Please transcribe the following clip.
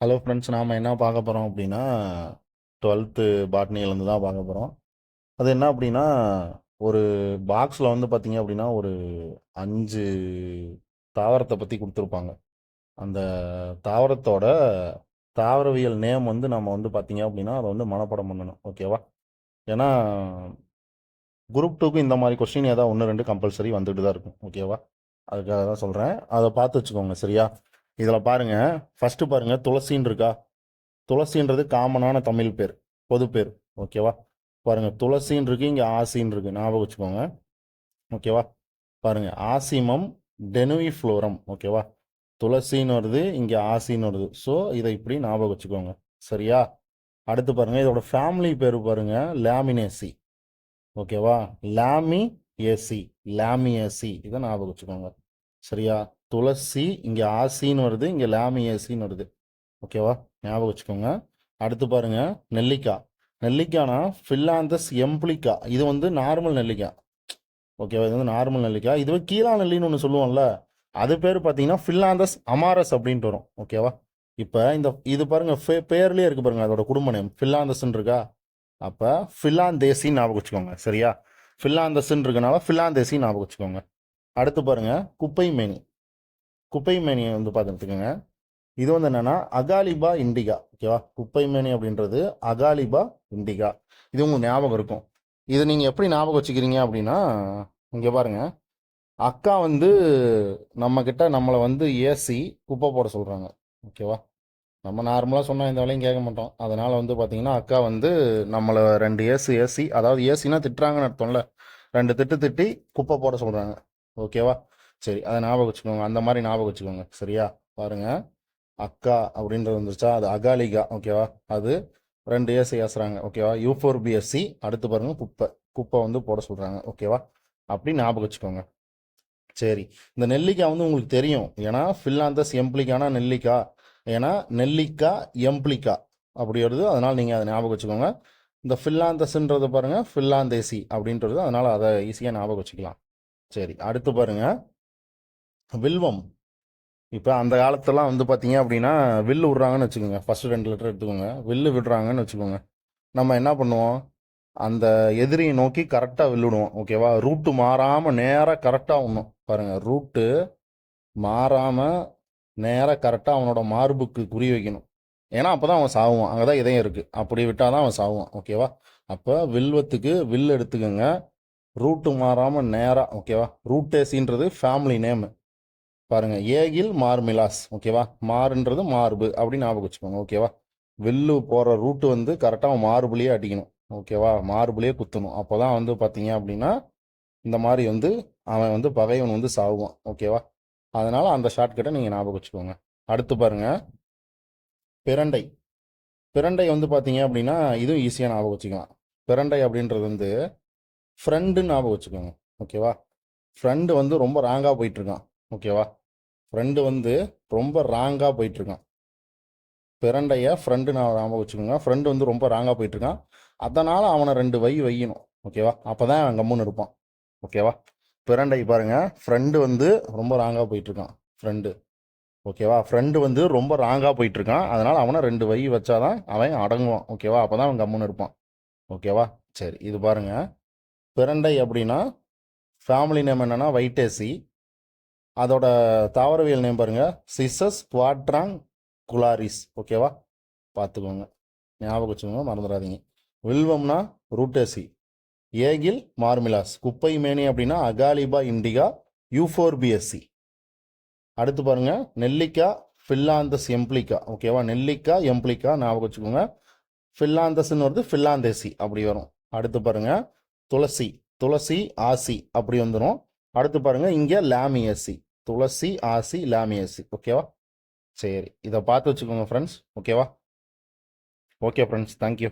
Hello friends நாம் என்ன பார்க்க போகிறோம் அப்படின்னா டுவெல்த்து பாட்னியிலேருந்து தான் பார்க்க போகிறோம் அது என்ன அப்படின்னா ஒரு பாக்ஸில் வந்து பார்த்தீங்க அப்படின்னா ஒரு அஞ்சு தாவரத்தை பற்றி கொடுத்துருப்பாங்க. அந்த தாவரத்தோட தாவரவியல் நேம் வந்து நம்ம வந்து பார்த்தீங்க அப்படின்னா அதை வந்து மனப்பாடம் பண்ணணும். ஓகேவா ஏன்னா குரூப் டூக்கு இந்த மாதிரி கொஸ்டின் ஏதாவது ஒன்று ரெண்டு கம்பல்சரி வந்துட்டு தான் இருக்கும் ஓகேவா அதுக்காக தான் சொல்கிறேன் அதை பார்த்து வச்சுக்கோங்க சரியா? இதில் பாருங்கள் ஃபஸ்ட்டு பாருங்கள் துளசின்னு இருக்கா? துளசின்றது காமனான தமிழ் பேர் பொது பேர் ஓகேவா பாருங்க துளசின்னு இருக்கு இங்கே ஆசின்னு இருக்கு ஞாபகம் வச்சுக்கோங்க ஓகேவா பாருங்கள் ஆசிமம் டெனுவி ஃப்ளோரம் ஓகேவா துளசின்னு வருது இங்கே ஆசின்னு வருது. ஸோ இதை இப்படி ஞாபகம் வச்சுக்கோங்க சரியா? அடுத்து பாருங்கள் இதோட ஃபேமிலி பேர் பாருங்கள் லேமினேசி ஓகேவா லாமி ஏசி லாமி ஏசி இதை ஞாபகம் வச்சுக்கோங்க சரியா? துளசி இங்கே ஆசின்னு வருது இங்கே லாமி ஏசின்னு வருது. ஓகேவா? ஞாபகம் வச்சுக்கோங்க. அடுத்து பாருங்க நெல்லிக்காய் நெல்லிக்காய்னா ஃபில்லாந்தஸ் எம்ப்ளிக்கா இது வந்து நார்மல் நெல்லிக்காய் ஓகேவா? இது வந்து நார்மல் நெல்லிக்காய் இதுவே கீழா நெல்லின்னு ஒன்று சொல்லுவோம்ல அது பேர் பார்த்தீங்கன்னா ஃபில்லாந்தஸ் அமாரஸ் அப்படின்ட்டு வரும். ஓகேவா? இப்போ இந்த இது பாருங்க ஃபே- இருக்கு பாருங்க அதோட குடும்ப நேம். ஃபில்லாந்தஸ்ன்னு இருக்கா? அப்போ ஃபில்லாந்தேசின்னு ஞாபகம் வச்சுக்கோங்க சரியா? ஃபில்லாந்தஸ்ன்னு இருக்கனால ஃபில்லாந்தேசி ஞாபகம் வச்சுக்கோங்க. அடுத்து பாருங்க குப்பை மேனி குப்பை மேனியை வந்து பார்த்துட்டுங்க இது வந்து என்னன்னா அகாலிபா இண்டிகா ஓகேவா? குப்பை மேனி அப்படின்றது அகாலிபா இண்டிகா. இது உங்களுக்கு ஞாபகம் இருக்கும். இது நீங்கள் எப்படி ஞாபகம் வச்சுக்கிறீங்க அப்படின்னா இங்கே பாருங்க. அக்கா வந்து நம்மக்கிட்ட நம்மளை வந்து ஏசி குப்பை போட சொல்கிறாங்க ஓகேவா? நம்ம நார்மலாக சொன்னால் இந்த வேலையும் கேட்க மாட்டோம். அதனால் வந்து பார்த்தீங்கன்னா அக்கா வந்து நம்மளை ரெண்டு ஏசி ஏசி அதாவது ஏசினா திட்டுறாங்கன்னு அர்த்தம்ல. ரெண்டு திட்டு திட்டி குப்பை போட சொல்கிறாங்க ஓகேவா? சரி அதை ஞாபகம் வச்சுக்கோங்க. அந்த மாதிரி ஞாபகம் வச்சுக்கோங்க. சரியா? பாருங்க. அக்கா அப்படின்றது வந்துருச்சா? அது அகாலிகா. ஓகேவா? அது ரெண்டு ஏசி ஏசுறாங்க. ஓகேவா? யூ ஃபோர் பிஎஸ்சி அடுத்து பாருங்க குப்பை. குப்பை வந்து போட சொல்கிறாங்க ஓகேவா? அப்படி ஞாபகம் வச்சுக்கோங்க. சரி. இந்த நெல்லிக்காய் வந்து உங்களுக்கு தெரியும். ஏன்னா ஃபில்லாந்தஸ் எம்ப்ளிக்கானா நெல்லிக்காய் ஏன்னா நெல்லிக்காய் எம்ப்ளிக்கா அப்படி வருது. அதனால நீங்கள் அதை ஞாபகம் வச்சுக்கோங்க. இந்த ஃபில்லாந்தஸ்ன்றது பாருங்க ஃபில்லாந்தேசி அப்படின்றது. அதனால அதை ஈஸியாக ஞாபகம் வச்சுக்கலாம். சரி அடுத்து பாருங்க. வில்வம். இப்போ அந்த காலத்துலாம் வந்து பார்த்தீங்க அப்படின்னா வில்லு விடுறாங்கன்னு வச்சுக்கோங்க. ஃபஸ்ட்டு ரெண்டு லிட்டர் எடுத்துக்கோங்க. வில்லு விடுறாங்கன்னு வச்சுக்கோங்க. நம்ம என்ன பண்ணுவோம்? அந்த எதிரியை நோக்கி கரெக்டாக வில்லுடுவோம். ஓகேவா ரூட்டு மாறாமல் நேராக கரெக்டாக விடணும் பாருங்கள் ரூட்டு மாறாமல் நேராக கரெக்டாக அவனோட மார்புக்கு குறி வைக்கணும். ஏன்னா அப்போ தான் அவன் சாகுவான் அங்கே தான் இதயம் இருக்குது அப்படி விட்டால் தான் அவன் சாகுவான் ஓகேவா அப்போ வில்வத்துக்கு வில் எடுத்துக்கோங்க. ரூட்டு மாறாமல் நேராக ஓகேவா ரூட்டேசின்றது ஃபேமிலி நேமு பாருங்க ஏகில் மார்மிலாஸ் ஓகேவா? மாறுன்றது மார்பு அப்படின்னு ஞாபகம் வச்சுக்கோங்க ஓகேவா? வில்லு போகிற ரூட்டு வந்து கரெக்டாக மார்புலேயே அடிக்கணும் ஓகேவா? மார்புலேயே குத்தணும். அப்போ தான் வந்து பார்த்தீங்க அப்படின்னா இந்த மாதிரி வந்து அவன் வந்து பகைவன் வந்து சாவுவான் ஓகேவா? அதனால் அந்த ஷார்ட்கட்டை நீங்கள் ஞாபகம் வச்சுக்கோங்க. அடுத்து பாருங்கள் பிரண்டை. பிரண்டை வந்து பார்த்தீங்க அப்படின்னா இதுவும் ஈஸியாக ஞாபகம் வச்சுக்கலாம். பிரண்டை அப்படின்றது வந்து ஃப்ரெண்டுன்னு ஞாபகம் வச்சுக்கோங்க ஓகேவா? ஃப்ரெண்டு வந்து ரொம்ப ராங்காக போயிட்டுருக்கான் ஓகேவா? ஃப்ரெண்டு வந்து ரொம்ப ராங்காக போயிட்டுருக்கான். பிரண்டைய ஃப்ரெண்டு நான் ஞாபகம் வச்சுக்கோங்க. ஃப்ரெண்டு வந்து ரொம்ப ராங்காக போயிட்டுருக்கான். அதனால் அவனை ரெண்டு வை வையணும். ஓகேவா? அப்பதான் அவன் கம்முன்னு இருப்பான். ஓகேவா? பிரண்டை பாருங்கள் ஃப்ரெண்டு வந்து ரொம்ப ராங்காக போயிட்டுருக்கான். ஃப்ரெண்டு ஓகேவா? ஃப்ரெண்டு வந்து ரொம்ப ராங்காக போயிட்டுருக்கான். அதனால் அவனை ரெண்டு வை வச்சாதான் அவன் அடங்குவான். ஓகேவா? அப்போ தான் அவன் கம்முன்னு இருப்பான். ஓகேவா? சரி இது பாருங்கள் பிரண்டை அப்படின்னா ஃபேமிலி நேம் என்னென்னா வைட்டேசி. அதோட தாவரவியல் நேம் பாருங்க. சிசஸ் குவாட்ராங் குலாரிஸ் ஓகேவா பார்த்துக்கோங்க. ஞாபகம் வச்சுக்கோங்க மறந்துடாதீங்க. வில்வம்னா ரூட்டேசி ஏகில் மார்மிலாஸ் குப்பை மேனி அப்படின்னா அகாலிபா இண்டிகா யூஃபோர்பிஎஸ்சி அடுத்து பாருங்க நெல்லிக்காய் ஃபில்லாந்தஸ் எம்ப்ளிக்கா ஓகேவா நெல்லிக்காய் எம்ப்ளிக்கா ஞாபகம் வச்சுக்கோங்க. ஃபில்லாந்தஸ்ன்னு வருது ஃபில்லாந்தேசி அப்படி வரும். அடுத்து பாருங்க துளசி. துளசி ஆசி. அப்படி வந்துடும் அடுத்து பாருங்க இங்கே லாமியசி துளசி ஆசி லாமியசி. ஓகேவா? சரி. இதை பார்த்து வச்சுக்கோங்க ஃப்ரெண்ட்ஸ் ஓகேவா? Okay friends thank you